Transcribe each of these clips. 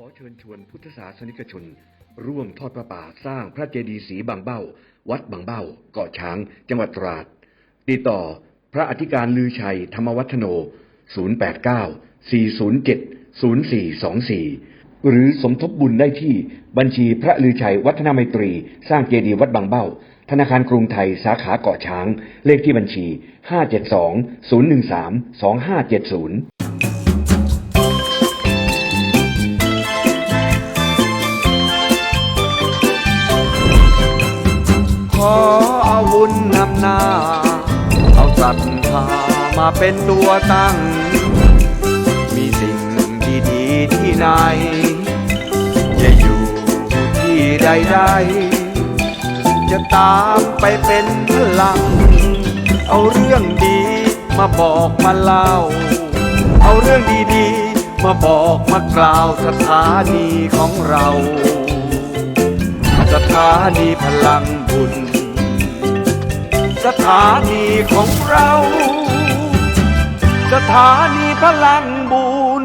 ขอเชิญชวนพุทธศาสนิกชน ร่วมทอดประป่าสร้างพระเจดีย์ศรีบางเบ้า วัดบางเบ้าเกาะช้าง จังหวัดตราด ติดต่อพระอธิการลือชัย ธรรมวัฒโน 089 407 0424 หรือสมทบบุญได้ที่บัญชีพระลือชัยวัฒนาไมตรี สร้างเจดีย์วัดบางเบ้า ธนาคารกรุงไทยสาขาเกาะช้าง เลขที่บัญชี 572 013 2570ำหน้า เอาศรัทธามาเป็นตัวตั้ง มีสิ่งดีๆที่ไหนจะอยู่ที่ใดๆจะตามไปเป็นพลัง เอาเรื่องดีมาบอกมาเล่า เอาเรื่องดีๆ มาบอกมากล่าวสถานีของเรา สถานีพลังบุญ ถานีของเรา สถานีพลังบุญ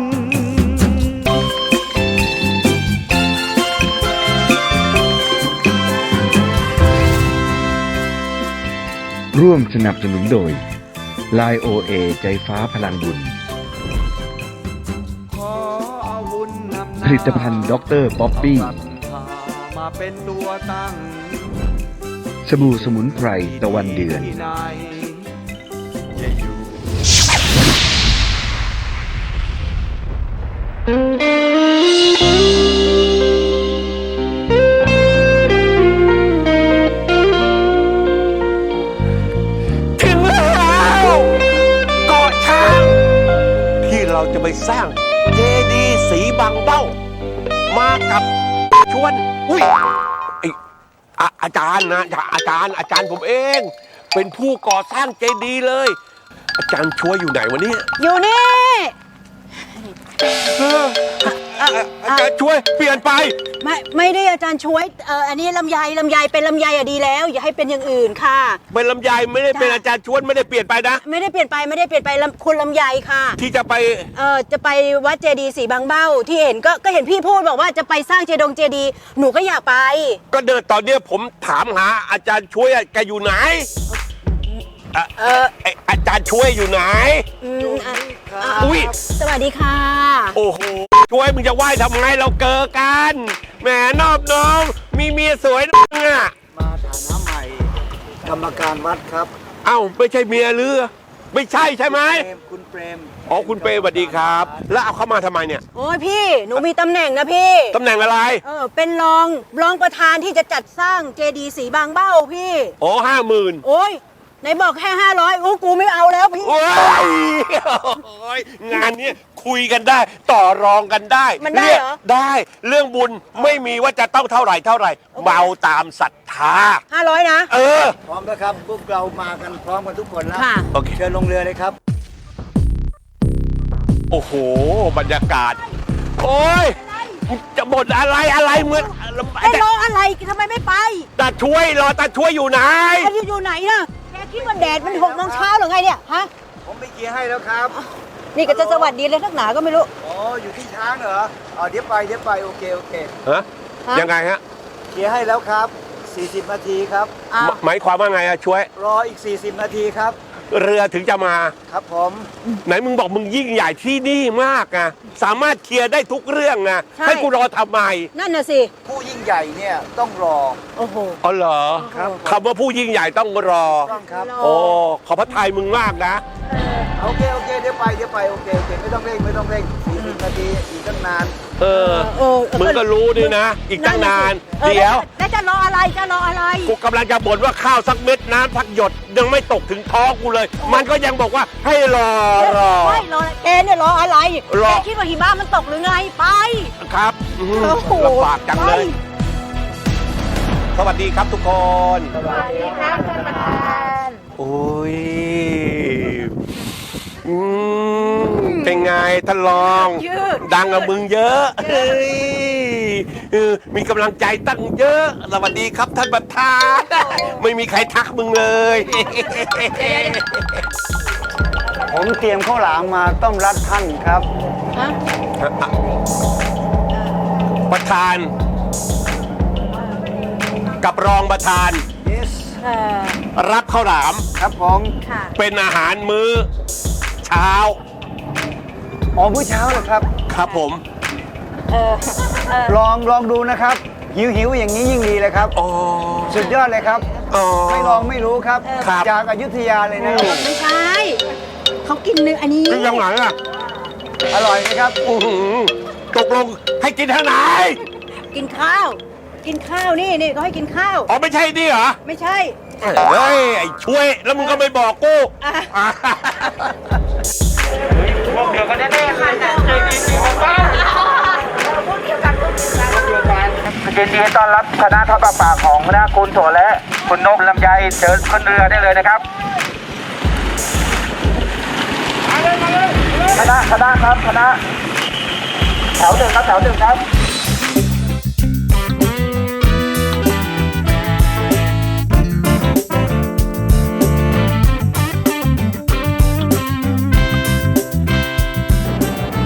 ร่วมสนับสนุนโดย l ายโอเอใจฟ้าพลังบุญ ขอเอาวุญนำหผลิตภัณฑ์ด็อกเตอร์ป๊อปปี้ เอาศรัทธามาเป็นตัวตั้ง สบู่สมุนไพรตะวันเดือน ถึงแล้วเกาะช้าง ที่เราจะไปสร้างเจดีย์สีบางเบ้า มากับชวน อุ้ย ออาอาจารย์นะอาจารย์อาจารย์ผมเอง เป็นผู้ก่อสร้างเจดีย์เลย อาจารย์ช่วยอยู่ไหนวะเนี่ยอยู่นี่ เออ อะอะอาจารย์ช่วยเปลี่ยนไป ไม่ไม่ได้อาจารย์ช่วยเอออันนี้ลำไยลำไยเป็นลำไยอะดีแล้ว อย่าให้เป็นอย่างอื่นค่ะ เป็นลำไยไม่ได้เป็นจ้ะอาจารย์ชวนไม่ได้เปลี่ยนไปนะ ไม่ได้เปลี่ยนไปไม่ได้เปลี่ยนไปลำคุณลำไยค่ะที่จะไปเออจะไปวัดเจดีย์สีบางเบ้าที่เห็นก็ก็เห็นพี่พูดบอกว่าจะไปสร้างเจดงเจดีย์หนูก็อยากไป ก็เดินตอนเนี้ยผมถามหาอาจารย์ช่วยอะแกอยู่ไหนอ่ะเออ ไอ้อาจารย์ช่วยอยู่ไหน อืมอะอะอุ๊ย สวัสดีค่ะ โอ้โห ช่วยมึงจะไหว้ทำไงเราเกิอกันแหมนอบน้องมีเมียสวยนะมึงอะมาฐานะใหม่ กรรมการวัดครับเอ้าไม่ใช่เมียหรือ ไม่ใช่ใช่ไหมเปรมคุณเปรมอ๋อคุณเปย์สวัสดีครับ แล้วเอาเข้ามาทำไมเนี่ยโอ้ยพี่ หนูมีตำแหน่งนะพี่ ตำแหน่งอะไร เออ เป็นรอง รองประธานที่จะจัดสร้างเจดีย์สีบางเบ้าพี่ อ๋อห้าหมื่นโอ้ย ไหนบอกแค่ห้าร้อยโอ้กูไม่เอาแล้วพี่ โอ้ยโอ้ยงานเนี้ยคุยกันได้ ต่อรองกันได้มันได้เหรอได้เรื่องบุญไม่มีว่าจะต้องเท่าไหร่เท่าไหร่เมาตามศรัทธา ห้าร้อยนะ เออ พร้อมแล้วครับพวกเรามากันพร้อมกันทุกคนแล้วค่ะ โอเค เชิญลงเรือเลยครับ โอ้โห บรรยากาศ โอ้ยจะบ่นอะไรอะไรเหมือนไอ้รออะไรทำไมไม่ไปตาช่วยรอตาช่วยอยู่ไหนไอ้ที่อยู่ไหนน่ะ แกคิดว่าแดดมันหกโมงเช้าหรือไงเนี่ยฮะผมไปเคลียร์ให้แล้วครับ นี่ก็จะสวัสดีเลยทักหนาก็ไม่รู้ อ๋ออยู่ที่ช้างเหรออ๋อเดี๋ยวไปเดี๋ยวไปโอเคโอเคฮะฮะ ยังไงฮะเคลียร์ให้แล้วครับ 40 นาทีครับ อ้าวหมายความว่าไงอะช่วย รออีก 40 นาทีครับ เรือถึงจะมา ครับผมไหนมึงบอกมึงยิ่งใหญ่ที่นี่มากอะสามารถเคลียร์ได้ทุกเรื่องนะใช่ ให้กูรอทำไมนั่นน่ะสิ ผู้ยิ่งใหญ่เนี่ยต้องรอ โอ้โห อ๋อเหรอครับ คำว่าผู้ยิ่งใหญ่ต้องรอ ต้องครับ ร โอ้ขอพระทัยมึงมากนะ โอเค โอเค เดี๋ยวไป เดี๋ยวไป โอเค โอเค ไม่ต้องเร่ง ไม่ต้องเร่ง 40นาทีอีกตั้งนานเออเออมึงก็รู้นี่นะ อีกตั้งนานออเดี๋ยว แล้วจะรออะไรจะรออะไร กูกำลังจะบ่นว่าข้าวสักเม็ดน้ำสักหยด ยังไม่ตกถึงท้องกูเลย มันก็ยังบอกว่าให้รอรอ ไม่รอแกเนี่ยรออะไรรอ แกคิดว่าหิมะมันตกหรือไงไป ครับอื้อหือโอ้โหลำบากจังเลยสวัสดีครับทุกคน สวัสดีค่ะท่านประธาน โอ้ยอืม เป็นไงท่านรอง ยืด ดังกับมึงเยอะเฮ้ยเออมีกำลังใจตั้งเยอะสวัสดีครับท่านประธาน ไม่มีใครทักมึงเลย ผมเตรียมข้าวหลามมาต้มรัดท่านครับ ฮะประธาน กับรองประธาน yes เออรับข้าวหลาม ครับผม ค่ะ เป็นอาหารมื้อ เช้า อ๋อมื้อเช้าเหรอครับ ครับผม เออเออลองลองดูนะครับ หิวหิวๆอย่างนี้ยิ่งดีเลยครับ อ๋อ สุดยอดเลยครับ อ๋อ ไม่ลองไม่รู้ครับ ครับ จากอยุธยาเลยนะไม่ใช่ เขากินเนื้ออันนี้นี่ยังไงอะอร่อยไหมครับ อื้อหือตกลงให้กินทางไหน กินข้าว กินข้าวนี่นี่เขาให้กินข้าว อ๋อไม่ใช่นี่เหรอ ไม่ใช่ เฮ้ย ไอ้ช่วย แล้วมึงก็ไม่บอกกูอะ อะ ยินดีต้อนรับคณะทอดประปาของคณะคุณโถและคุณนกลำไยเชิญขึ้นเรือได้เลยนะครับคณะคณะครับคณะแถวหนึ่งครับแถวหนึ่งครับ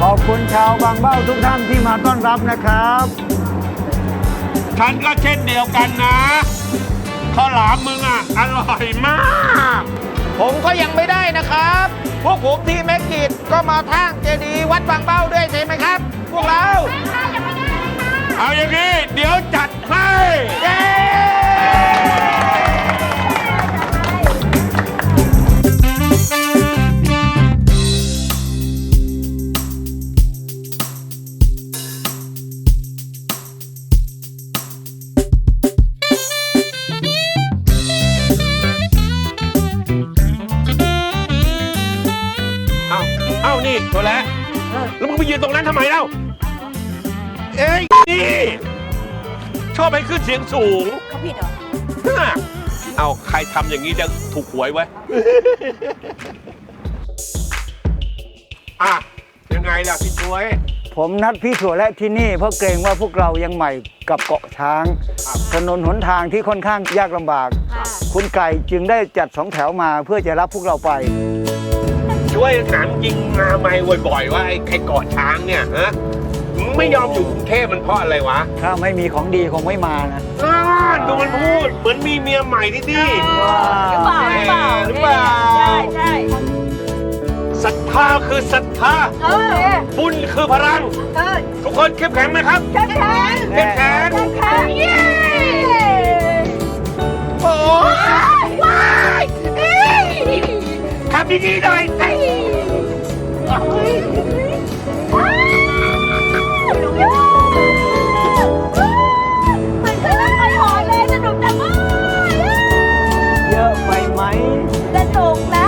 ขอบคุณชาวบางเบ้าทุกท่านที่มาต้อนรับนะครับ ฉันก็เช่นเดียวกันนะข้าวหลามมึงอะ อร่อยมาก ผมก็ยังไม่ได้นะครับ พวกผมที่แม็กกิดก็มาทางเจดีย์วัดบางเบ้าด้วยใช่ไหมครับ พวกเรา เอาอย่างนี้ เดี๋ยวจัดให้ เย้ เอานี่ตัวแล้วแล้วมึงไปยืนตรงนั้นทำไมเล่าเอ้ยนี่ชอบให้ขึ้นเสียงสูงเขาผิดเหรอน่ะเอาใครทำอย่างนี้จะถูกหวยไว้อะยังไงล่ะพี่ช่วย ผมนัดพี่ถั่วและที่นี่เพราะเกรงว่าพวกเรายังใหม่กับเกาะช้างถนนหนทางที่ค่อนข้างยากลำบาก ค่ะคุณไก่จึงได้จัดสองแถวมาเพื่อจะรับพวกเราไป ช่วยถามจริงมาไม่บ่อยๆว่าไอ้ไอ้เกาะช้างเนี่ยฮะมึงไม่ยอมอยู่กรุงเทพมันเพราะอะไรวะถ้าไม่มีของดีคงไม่มานะอ่าดูมันพูด เหมือนมีเมียใหม่ที่นี่หรือเปล่าหรือเปล่าหรือเปล่าใช่ใช่ศรัทธาคือศรัทธาเออบุญคือพลัง เออทุกคนเข้มแข็งไหมครับ แข็งแข็งเข้มแข็ง แข็งแข็งเย้โอ้ยว้ายเอ้ย ทำดีๆหน่อยสิมันก็ไม่เคยหอนเลยสนุกจังเลยเยอะไปไหม สนุกนะ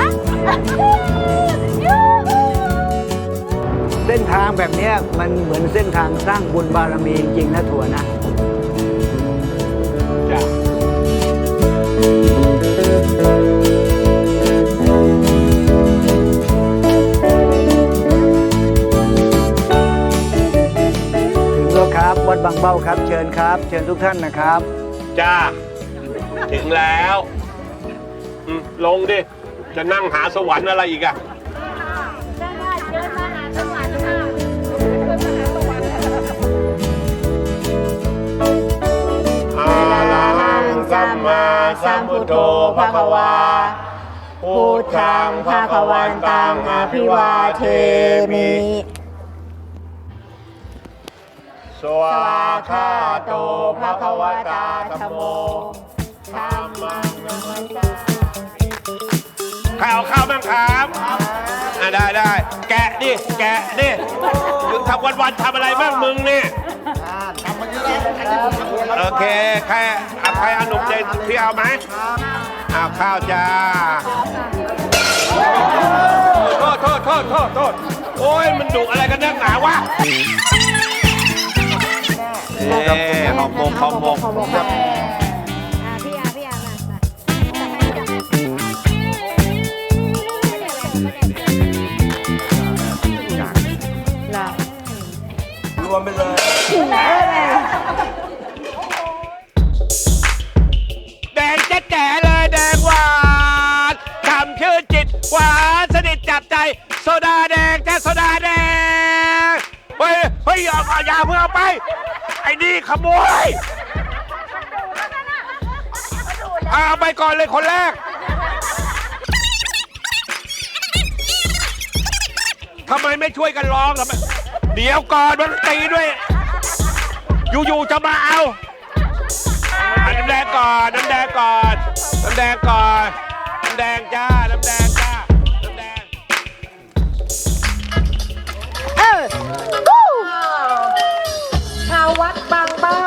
เส้นทางแบบเนี้ยมันเหมือนเส้นทางสร้างบุญบารมีจริงๆนะถั่วนะจ้ะ วครับวัดบางเบ้าครับ เชิญครับ เชิญทุกท่านนะครับ จ้า ถึงแล้วอืมลงดิ จะนั่งหาสวรรค์อะไรอีกอะอาลังสัมมาสัมพุทโธภะคะวาพุทธังภะคะวันตังอภิวาเทมิ สวาคาโตภะคะวะตาธโมธัมมังนัมมัสสาใครเอาข้าวบ้างครับอะได้ได้แกะดิแกะดิถึงทำวันวันๆทำอะไรบ้างมึงเนี่ยโอเคใครเอาใครเอาหนุ่มใจพี่เอาไหมเอาข้าวจ้าโทษโทษโทษโทษโทษโอ้ยมันดุอะไรกันนักหนาวะ เอ๊ะหอมมกหอมมกอ่าพี่อาพี่อามาล่ะรวมไปเลยแดงแจ๊ะแจ๋เลยแดงหวานคำชื่อจิตหวานสนิทจับใจ โซดาแดงแท้โซดาแดง เฮ้ยเฮ้ยยเอาเอาอย่าเพิ่งเอาไป ไอ้นี่ขโมยเอาเอาไปก่อนเลยคนแรกทำไมไม่ช่วยกันร้องทำไมเดี๋ยวก่อนมันตีด้วย อยู่ๆจะมาเอาอะน้ำแดงก่อนน้ำแดงก่อนน้ำแดงก่อนน้ำแดงจ้าน้ำแดงจ้าน้ำแดงชาว วัดบางเป้า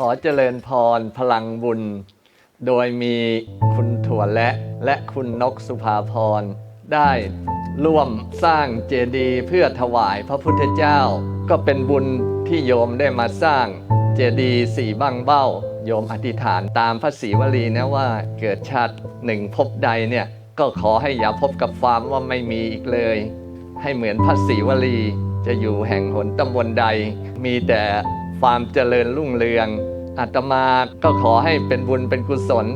ขอเจริญพรพลังบุญ โดยมีคุณถั่วและและคุณนกสุภาพรได้ร่วมสร้างเจดีย์เพื่อถวายพระพุทธเจ้า ก็เป็นบุญที่โยมได้มาสร้างเจดีย์สี่บังเบ้า โยมอธิษฐานตามพระศรีวลีนะว่าเกิดชาติหนึ่งภพใดเนี่ยก็ขอให้อย่าพบกับความว่าไม่มีอีกเลย ให้เหมือนพระศรีวลีจะอยู่แห่งหนตำบลใด มีแต่ ความเจริญรุ่งเรืองอาตมาก็ขอให้เป็นบุญเป็นกุศล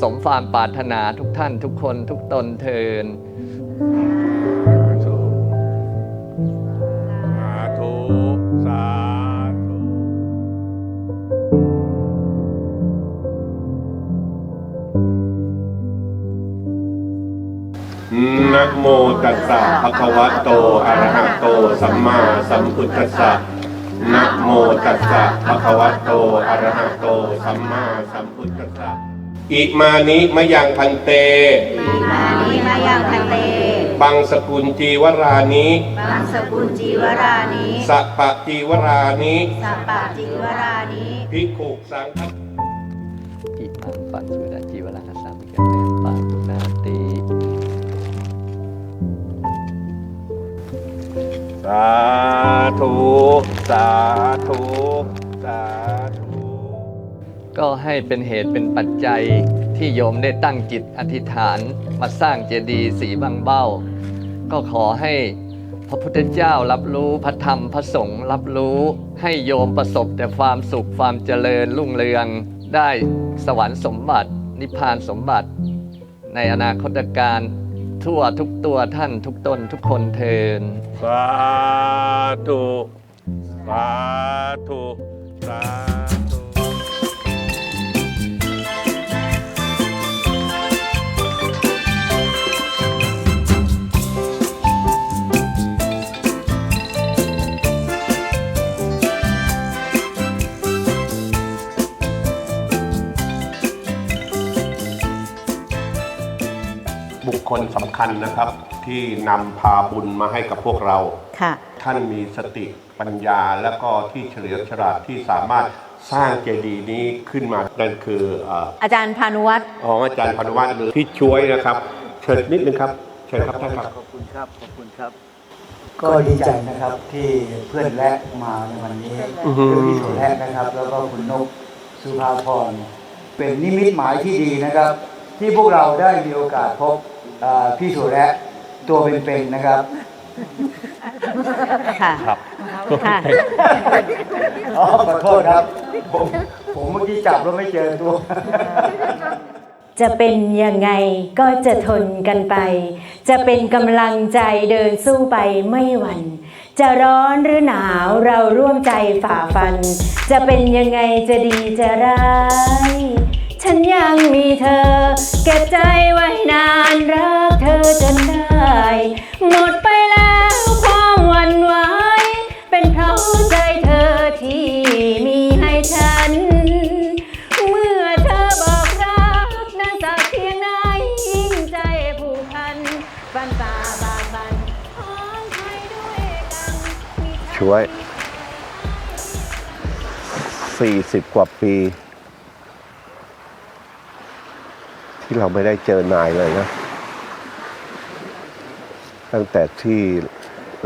สมความปรารถนาทุกท่านทุกคนทุกตนเทินสาธุสาธุนะโมตัสสะภะคะวะโตอะระหะโต สัมมาสัมพุทธัสสะนะ โมตัสสะภะคะวะโตอะระหะโตสัมมาสัมพุทธัสสะอิมานิมะยังพันเตมานีมายังพันเต บังสกุลจีวรานิบางสกุลจีวรานิสัปปะจีวรานิสัปปะจีวรานิภิกขุสังฆอิมังปัจจุดาจีวรังสามิกันาธุ สาธุ สาธุ ก็ให้เป็นเหตุเป็นปัจจัยที่โยมได้ตั้งจิตอธิษฐานมาสร้างเจดีย์สีบางเบ้า ก็ขอให้พระพุทธเจ้ารับรู้พระธรรมพระสงฆ์รับรู้ให้โยมประสบแต่ความสุขความเจริญรุ่งเรือง ได้สวรรค์สมบัติ นิพพานสมบัติ ในอนาคตการ ทั่วทุกตัวท่านทุกตนทุกคนเทิน สาธุ สาธุ สาธุ คคลสำคัญนะครับ ที่นำพาบุญมาให้กับพวกเรา ค่ะ ท่านมีสติปัญญาแล้วก็ที่เฉลียวฉลาดที่สามารถสร้างเจดีย์นี้ขึ้นมานั่นคือเอ่ออาจารย์พานุวัตรของอาจารย์พานุวัฒน์หรือพี่ช่วยนะครับ เชิญนิดนึงครับเชิญครับท่านครับ ขอบคุณครับ ขอบคุณครับ ก็ดีใจนะครับที่เพื่อนแระมาในวันนี้อือฮึคือพี่โถแระนะครับ แล้วก็คุณนกสุภาพรเป็นนิมิตหมายที่ดีนะครับ ที่พวกเราได้มีโอกาสพบเอ่อ พี่โถแระตัวเป็นๆนะครับ ค่ะค่ะ อ๋อขอโทษครับ ผมผมเมื่อกี้จับแล้วไม่เจอตัว จะเป็นยังไงก็จะทนกันไป จะเป็นกำลังใจเดินสู้ไปไม่หวั่น จะร้อนหรือหนาวเราร่วมใจฝ่าฟัน จะเป็นยังไงจะดีจะร้าย ฉันยังมีเธอ เก็บใจไว้นานรักเธอจนได้ หมดไปแล้วความหวั่นไหวเป็นเพราะใจเธอที่มีให้ฉัน เมื่อเธอบอกรักนั้นสักเพียงไหนยิ่งใจผูกพันฟันฝ่าบากบันของใครด้วยกันมีเธอ ช่วย 40 กว่าปี ที่เราไม่ได้เจอนายเลยนะตั้งแต่ที่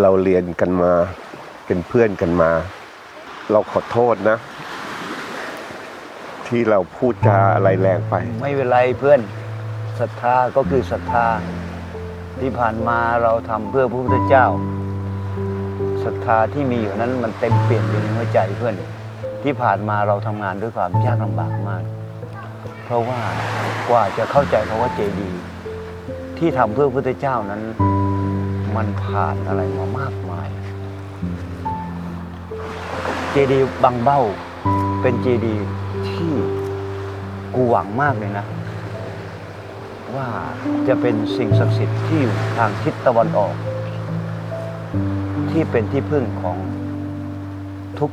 เราเรียนกันมาเป็นเพื่อนกันมา เราขอโทษนะ ที่เราพูดจาอะไรแรงไป ไม่เป็นไรเพื่อนศรัทธาก็คือศรัทธา ที่ผ่านมาเราทำเพื่อพระพุทธเจ้าศรัทธาที่มีอยู่นั้นมันเต็มเปลี่ยนอยู่ในหัวใจเพื่อน ที่ผ่านมาเราทำงานด้วยความยากลำบากมาก เพราะว่ากว่าจะเข้าใจคำว่าเจดีย์ที่ทำเพื่อพระพุทธเจ้านั้น มันผ่านอะไรมามากมาย เจดีย์บางเบ้าเป็นเจดีย์ที่กูหวังมากเลยนะ ว่าจะเป็นสิ่งศักดิ์สิทธิ์ที่อยู่ทางทิศตะวันออก ที่เป็นที่พึ่งของ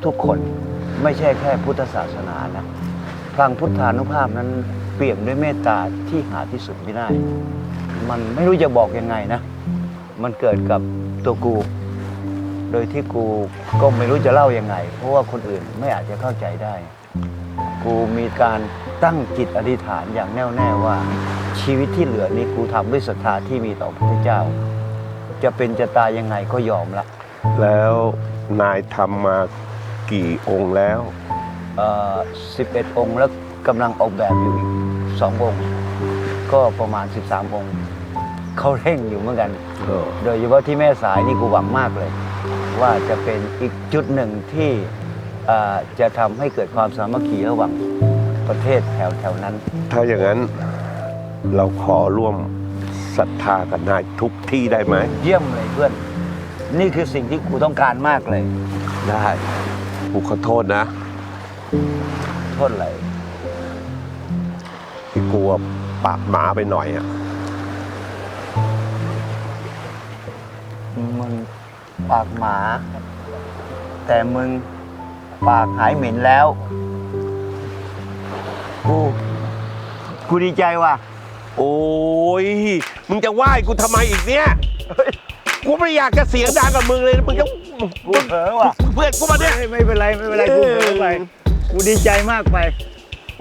ทุกๆคน ไม่ใช่แค่พุทธศาสนานะ พลังพุทธานุภาพนั้นเปี่ยมด้วยเมตตาที่หาที่สุดไม่ได้ มันไม่รู้จะบอกยังไงนะ มันเกิดกับตัวกู โดยที่กูก็ไม่รู้จะเล่ายังไง เพราะว่าคนอื่นไม่อาจจะเข้าใจได้ กูมีการตั้งจิตอธิษฐานอย่างแน่วแน่ว่า ชีวิตที่เหลือนี้กูทำด้วยศรัทธาที่มีต่อพระพุทธเจ้า จะเป็นจะตายยังไงก็ยอมละแล้วนายทำมากี่องค์แล้ว 11 องค์ แล้วกำลังออกแบบอยู่อีกสององค์ ก็ประมาณ 13 องค์เขาเร่งอยู่เหมือนกันเออโดยเฉพาะที่แม่สายนี่กูหวังมากเลย ว่าจะเป็นอีกจุดหนึ่งที่เอ่อจะทำให้เกิดความสามัคคีระหว่างประเทศแถวแถวๆนั้น ถ้าอย่างนั้นเราขอร่วมศรัทธากับนายทุกที่ได้ไหม เยี่ยมเลยเพื่อน นี่คือสิ่งที่กูต้องการมากเลย ได้กูขอโทษนะ โทษอะไรที่กลัวปากหมาไปหน่อยอะ มึงปากหมา แต่มึงปากหายเหม็นแล้ว กูกูดีใจว่ะ โอ้ย มึงจะไหว้กูทำไมอีกเนี่ย กูไม่อยากจะเสียงดังกับมึงเลยมึงจะกูเผลอว่ะ เพื่อนกูมาเนี่ย ไม่เป็นไร ไม่เป็นไรกูเผลอไป กูดีใจมากไป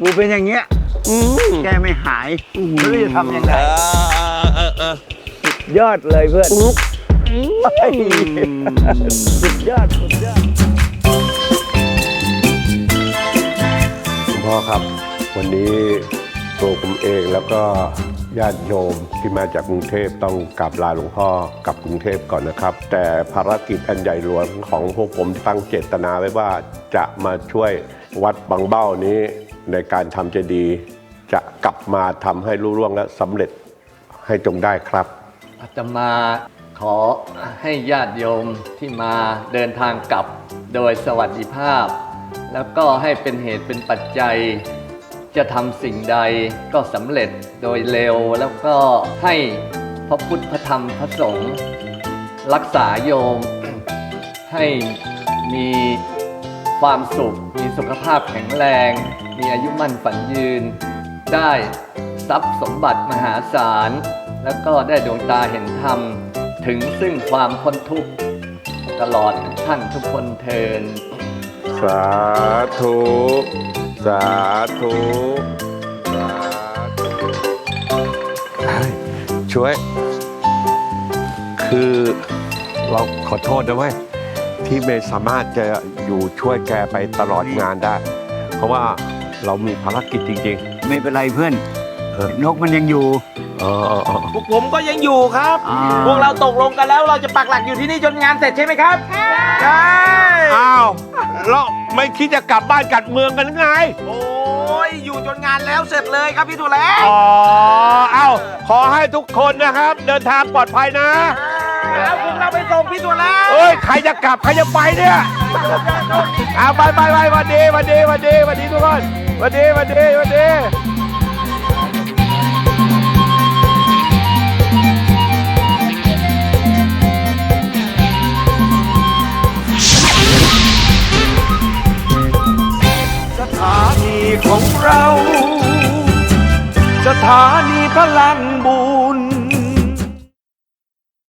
กูเป็นอย่างเงี้ยอืมแกไม่หายไม่รู้จะทำยังไง เออเออเออ ยอดเลยเพื่อนเฮ้ยสุดยอดสุดยอด คุณพ่อครับ วันนี้ตัวผมเองแล้วก็ญาติโยมที่มาจากกรุงเทพต้องกลับลาหลวงพ่อกลับกรุงเทพก่อนนะครับ แต่ภารกิจอันใหญ่หลวงของพวกผมตั้งเจตนาไว้ว่าจะมาช่วย วัดบางเบ้านี้ในการทำเจดีย์จะกลับมาทำให้รุ่ร่วงและสำเร็จให้จงได้ครับ อาตมาขอให้ญาติโยมที่มาเดินทางกลับโดยสวัสดิภาพ แล้วก็ให้เป็นเหตุเป็นปัจจัย จะทำสิ่งใดก็สำเร็จโดยเร็วแล้วก็ให้พระพุทธพระธรรมพระสงฆ์รักษาโยม ให้มี ความสุข มีสุขภาพแข็งแรง มีอายุมั่นฝันยืน ได้ทรัพย์สมบัติมหาศาล แล้วก็ได้ดวงตาเห็นธรรม ถึงซึ่งความพ้นทุกข์ตลอดท่านทุกคนเทิน สาธุ สาธุสาธุเฮ้ยช่วย คือเราขอโทษนะเว้ยที่ไม่สามารถจะ อยู่ช่วยแกไปตลอดงานได้ เพราะว่าเรามีภารกิจจริง ไม่เป็นไรเพื่อน เออ นกมันยังอยู่ ๆ เออเออเออพวกผมก็ยังอยู่ครับ อ่า พวกเราตกลงกันแล้วเราจะปักหลักอยู่ที่นี่จนงานเสร็จใช่ไหมครับ ใช่ อ้าวแล้วไม่คิดจะกลับบ้านกลับเมืองกันหรือไง โอ้ยอยู่จนงานแล้วเสร็จเลยครับพี่ถั่วแล้อ๋อ เอ้า ขอให้ทุกคนนะครับ เดินทางปลอดภัยนะ แล้วพวกเราไปส่งพี่ถั่วแล้ว เอ้ยใครจะกลับใครจะไปเนี่ยเอาไปไปไปวันดีวันดีวันดีวันดีทุกคนวันดีวันดีวันดีสถานีของเรา สถานีพลังบว